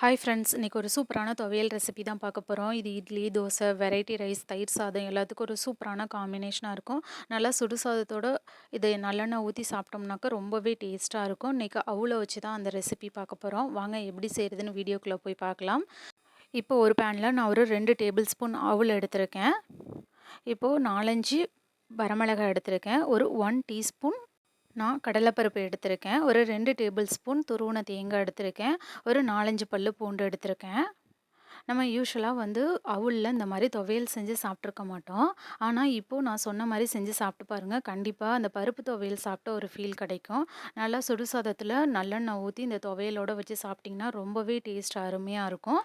Hi friends இன்றைக்கி ஒரு சூப்பரான துவையல் ரெசிபி தான் பார்க்க போகிறோம் இது இட்லி தோசை வெரைட்டி ரைஸ் தயிர் சாதம் எல்லாத்துக்கும் ஒரு சூப்பரான காம்பினேஷனாக இருக்கும். நல்லா சுடு சாதத்தோடு இதை நல்லெண்ணெய் ஊற்றி சாப்பிட்டோம்னாக்கா ரொம்பவே டேஸ்ட்டாக இருக்கும். இன்றைக்கி அவ்வளோ வச்சு தான் அந்த ரெசிபி பார்க்க போகிறோம் வாங்க எப்படி செய்கிறதுன்னு வீடியோக்குள்ளே போய் பார்க்கலாம். இப்போ ஒரு பேனில் நான் ஒரு ரெண்டு டேபிள் ஸ்பூன் அவுள் எடுத்திருக்கேன். இப்போது நாலஞ்சு வரமிளகாய் எடுத்திருக்கேன். ஒரு ஒன் டீஸ்பூன் நான் கடலைப்பருப்பு எடுத்திருக்கேன். ஒரு ரெண்டு டேபிள் ஸ்பூன் துருவன தேங்காய் எடுத்திருக்கேன். ஒரு நாலஞ்சு பல் பூண்டு எடுத்திருக்கேன். நம்ம யூஸ்வலாக வந்து அவுளில் இந்த மாதிரி துவையல் செஞ்சு சாப்பிட்ருக்க மாட்டோம். ஆனால் இப்போது நான் சொன்ன மாதிரி செஞ்சு சாப்பிட்டு பாருங்கள் கண்டிப்பாக அந்த பருப்பு துவையல் சாப்பிட்ட ஒரு ஃபீல் கிடைக்கும். நல்லா சுடுசாதத்தில் நல்லெண்ணெய் ஊற்றி இந்த துவையலோடு வச்சு சாப்பிட்டிங்கன்னா ரொம்பவே டேஸ்ட் அருமையாக இருக்கும்.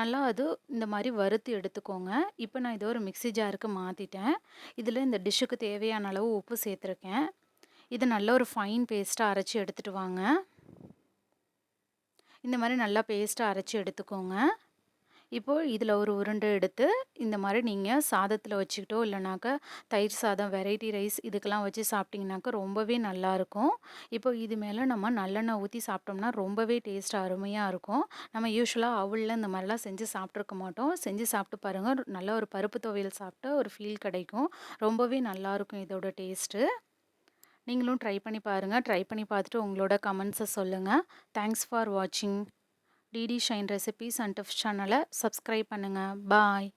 நல்லா அது இந்த மாதிரி வறுத்து எடுத்துக்கோங்க. இப்போ நான் இதை ஒரு மிக்சி ஜாருக்கு மாற்றிட்டேன் இதில் இந்த டிஷ்ஷுக்கு தேவையான அளவு உப்பு சேர்த்துருக்கேன். இது நல்ல ஒரு ஃபைன் பேஸ்ட்டாக அரைச்சி எடுத்துகிட்டு வாங்க. இந்த மாதிரி நல்லா பேஸ்ட்டாக அரைச்சி எடுத்துக்கோங்க. இப்போது இதில் ஒரு உருண்டை எடுத்து இந்த மாதிரி நீங்கள் சாதத்தில் வச்சுக்கிட்டோ இல்லைனாக்கா தயிர் சாதம் வெரைட்டி ரைஸ் இதுக்கெல்லாம் வச்சு சாப்பிட்டிங்கனாக்கா ரொம்பவே நல்லாயிருக்கும் இப்போ இது மேலே நம்ம நல்லெண்ணெய் ஊற்றி சாப்பிட்டோம்னா ரொம்பவே டேஸ்ட் அருமையாக இருக்கும். நம்ம யூஸ்வலாக அவளில் இந்த மாதிரிலாம் செஞ்சு சாப்பிட்ருக்க மாட்டோம். செஞ்சு சாப்பிட்டு பாருங்கள் நல்ல ஒரு பருப்பு துவையல் சாப்பிட்டா ஒரு ஃபீல் கிடைக்கும். ரொம்பவே நல்லாயிருக்கும் இதோட டேஸ்ட்டு நீங்களும் ட்ரை பண்ணி பாருங்கள் ட்ரை பண்ணி பார்த்துட்டு உங்களோட கமெண்ட்ஸை சொல்லுங்கள் தேங்க்ஸ் ஃபார் வாட்சிங் டிடி ஷைன் ரெசிபீஸ் அண்ட் டிஃப் சேனலை சப்ஸ்கிரைப் பண்ணுங்கள் பாய்